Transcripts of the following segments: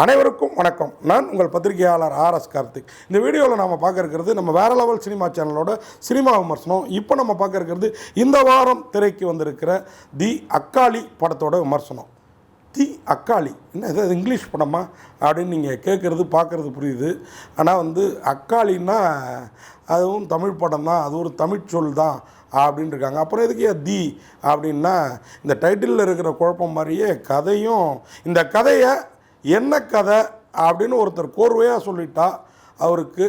அனைவருக்கும் வணக்கம். நான் உங்கள் பத்திரிகையாளர் ஆர் எஸ் கார்த்திக். இந்த வீடியோவில் நம்ம பார்க்க இருக்கிறது நம்ம வேற லெவல் சினிமா சேனலோட சினிமா விமர்சனம். இப்போ நம்ம பார்க்க இருக்கிறது இந்த வாரம் திரைக்கு வந்திருக்கிற தி அக்காளி படத்தோட விமர்சனம். தி அக்காளி. என்ன இது? இங்கிலீஷ் படமா? அப்படின்னு நீங்கள் கேட்குறது பார்க்குறது புரியுது. ஆனால் வந்து அக்காளின்னா அதுவும் தமிழ் படம் தான். அது ஒரு தமிழ் சொல் தான் அப்படின்னு இருக்காங்க. அப்புறம் எதுக்கு தி அப்படின்னா இந்த டைட்டிலில் இருக்கிற குழப்பம் மாதிரியே கதையும் இந்த கதையை என்ன கதை அப்படின்னு ஒருத்தர் கோர்வையாக சொல்லிட்டா அவருக்கு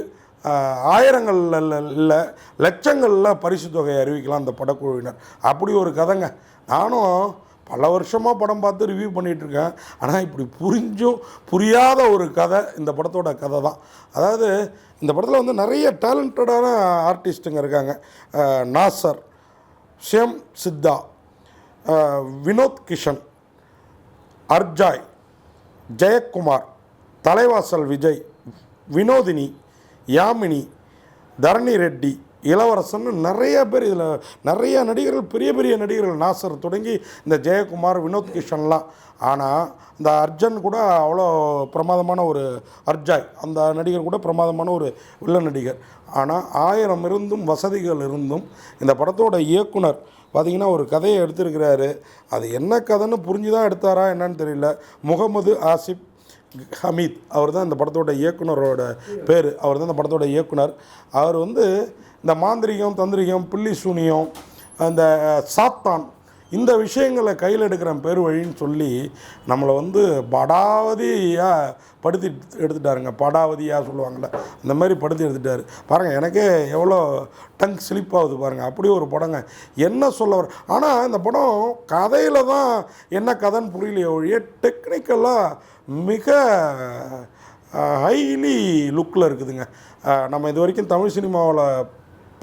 ஆஹ், ஆயிரங்கள்ல இல்லை லட்சங்களில் பரிசு தொகையை அறிவிக்கலாம் அந்த படக்குழுவினர். அப்படி ஒரு கதைங்க. நானும் பல வருஷமாக படம் பார்த்து ரிவ்யூ பண்ணிகிட்ருக்கேன் ஆனால் இப்படி புரிஞ்சும் புரியாத ஒரு கதை இந்த படத்தோட கதை தான். அதாவது இந்த படத்தில் வந்து நிறைய டேலண்டடான ஆர்டிஸ்ட்டுங்க இருக்காங்க. நாசர் ஷியம் சித்தா வினோத் கிஷன் அர்ஜாய் ஜெயக்குமார் தலைவாசல் விஜய் வினோதினி யாமினி தரணி ரெட்டி இளவரசன் நிறைய பேர் இதில் நிறைய நடிகர்கள் பெரிய பெரிய நடிகர்கள் நாசர் தொடங்கி இந்த ஜெயக்குமார் வினோத் கிஷன்லாம். ஆனால் இந்த அர்ஜன் கூட அவ்வளோ பிரமாதமான ஒரு அர்ஜாய். அந்த நடிகர் கூட பிரமாதமான ஒரு வில்ல நடிகர். ஆனால் ஆயிரம் இருந்தும் வசதிகள் இருந்தும் இந்த படத்தோட இயக்குனர் பார்த்தீங்கன்னா ஒரு கதையை எடுத்திருக்கிறாரு. அது என்ன கதைன்னு புரிஞ்சு தான் எடுத்தாரா என்னன்னு தெரியல. முகமது ஆசிப் ஹமீத் அவர் தான் இந்த படத்தோட இயக்குனரோட பேர். அவர் தான் இந்த படத்தோட இயக்குனர். அவர் வந்து இந்த மாந்திரிகம் தந்திரிகம் பில்லி சூனியம் அந்த சாத்தான் இந்த விஷயங்களை கையில் எடுக்கிற பேர் வழின்னு சொல்லி நம்மளை வந்து படாவதியாக படுத்தி எடுத்துட்டாருங்க. படாவதியாக சொல்லுவாங்கள்ல அந்த மாதிரி படுத்தி எடுத்துட்டார். பாருங்கள் எனக்கே எவ்வளோ டங் ஸ்லிப் ஆகுது பாருங்கள் அப்படி ஒரு படங்க. என்ன சொல்ல வர ஆனால் இந்த படம் கதையில் தான் என்ன கதைன்னு புரியலையே ஒழிய டெக்னிக்கலாக மிக ஹைலி லுக்கில் இருக்குதுங்க. நம்ம இது வரைக்கும் தமிழ் சினிமாவில்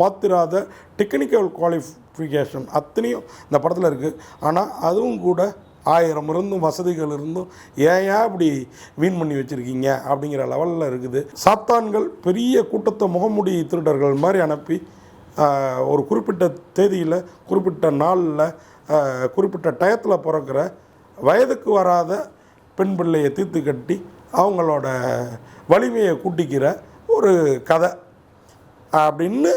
பார்த்திராத டெக்னிக்கல் குவாலிஃபிகேஷன் அத்தனையும் இந்த படத்தில் இருக்குது ஆனால் அதுவும் கூட ஆயிரம் இருந்தும் வசதிகள் இருந்தும் ஏன் ஏன் இப்படி வீண் பண்ணி வச்சுருக்கீங்க அப்படிங்கிற லெவலில் இருக்குது. சாத்தான்கள் பெரிய கூட்டத்தை முகமுடி திருடர்கள் மாதிரி அனுப்பி ஒரு குறிப்பிட்ட தேதியில் குறிப்பிட்ட நாளில் குறிப்பிட்ட டயத்தில் பிறக்கிற வயதுக்கு வராத பெண் பிள்ளையை தீர்த்து கட்டி அவங்களோட வலிமையை கூட்டிக்கிற ஒரு கதை. அப்படின்னு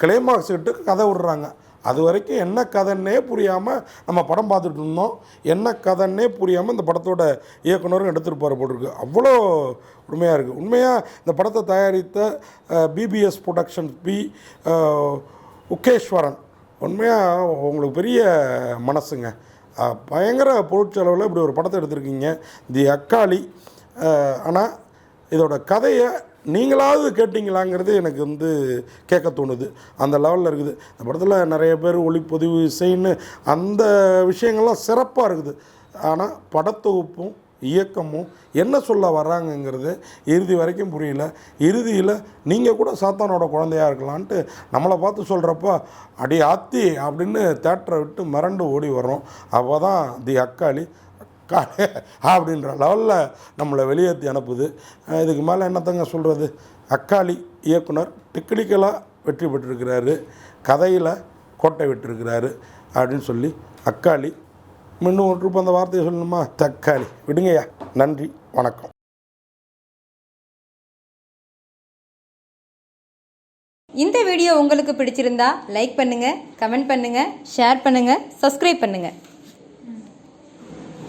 கிளைமாக்ஸ் கிட்ட கதை விடுறாங்க. அது வரைக்கும் என்ன கதைன்னே புரியாமல் நம்ம படம் பார்த்துட்டு இருந்தோம். என்ன கதைன்னே புரியாமல் இந்த படத்தோட இயக்குனரும் எடுத்துகிட்டு போகிற போட்டிருக்கு அவ்வளோ உண்மையாக இருக்குது உண்மையாக இந்த படத்தை தயாரித்த பிபிஎஸ் ப்ரொடக்ஷன்ஸ் பி உக்கேஸ்வரன் உண்மையாக உங்களுக்கு பெரிய மனசுங்க. பயங்கர பொருட்செலவில் இப்படி ஒரு படத்தை எடுத்திருக்கீங்க. தி அக்காளி. ஆனால் இதோட கதையை நீங்களாவது கேட்டிங்களாங்கிறது எனக்கு வந்து கேட்க தோணுது. அந்த லெவலில் இருக்குது. இந்த படத்தில் நிறைய பேர் ஒளிப்பதிவு இசைன்னு அந்த விஷயங்கள்லாம் சிறப்பாக இருக்குது. ஆனால் படத்தொகுப்பும் இயக்கமும் என்ன சொல்ல வர்றாங்கங்கிறது இறுதி வரைக்கும் புரியல. இறுதியில் நீங்கள் கூட சாத்தானோட குழந்தையா இருக்கலான்ட்டு நம்மளை பார்த்து சொல்கிறப்ப அடி ஆத்தி! அப்படின்னு தேட்டரை விட்டு மிரண்டு ஓடி வரோம் அப்போ தான் தி அக்காளி காடு அப்படின்ற லெவலில் நம்மளை வெளியேற்றி அனுப்புது. இதுக்கு மேலே என்னத்தங்க சொல்கிறது அக்காளி இயக்குனர் டெக்னிக்கலாக வெற்றி பெற்றிருக்கிறாரு. கதையில் கோட்டை விட்டுருக்கிறாரு அப்படின்னு சொல்லி அக்காளி இன்னும் ஒரு ட்ரிப் அந்த வார்த்தையை சொல்லணுமா? தக்காளி. விடுங்கய்யா. நன்றி. வணக்கம். இந்த வீடியோ உங்களுக்கு பிடிச்சிருந்தா லைக் பண்ணுங்கள் கமெண்ட் பண்ணுங்கள் ஷேர் பண்ணுங்கள் சப்ஸ்கிரைப் பண்ணுங்கள்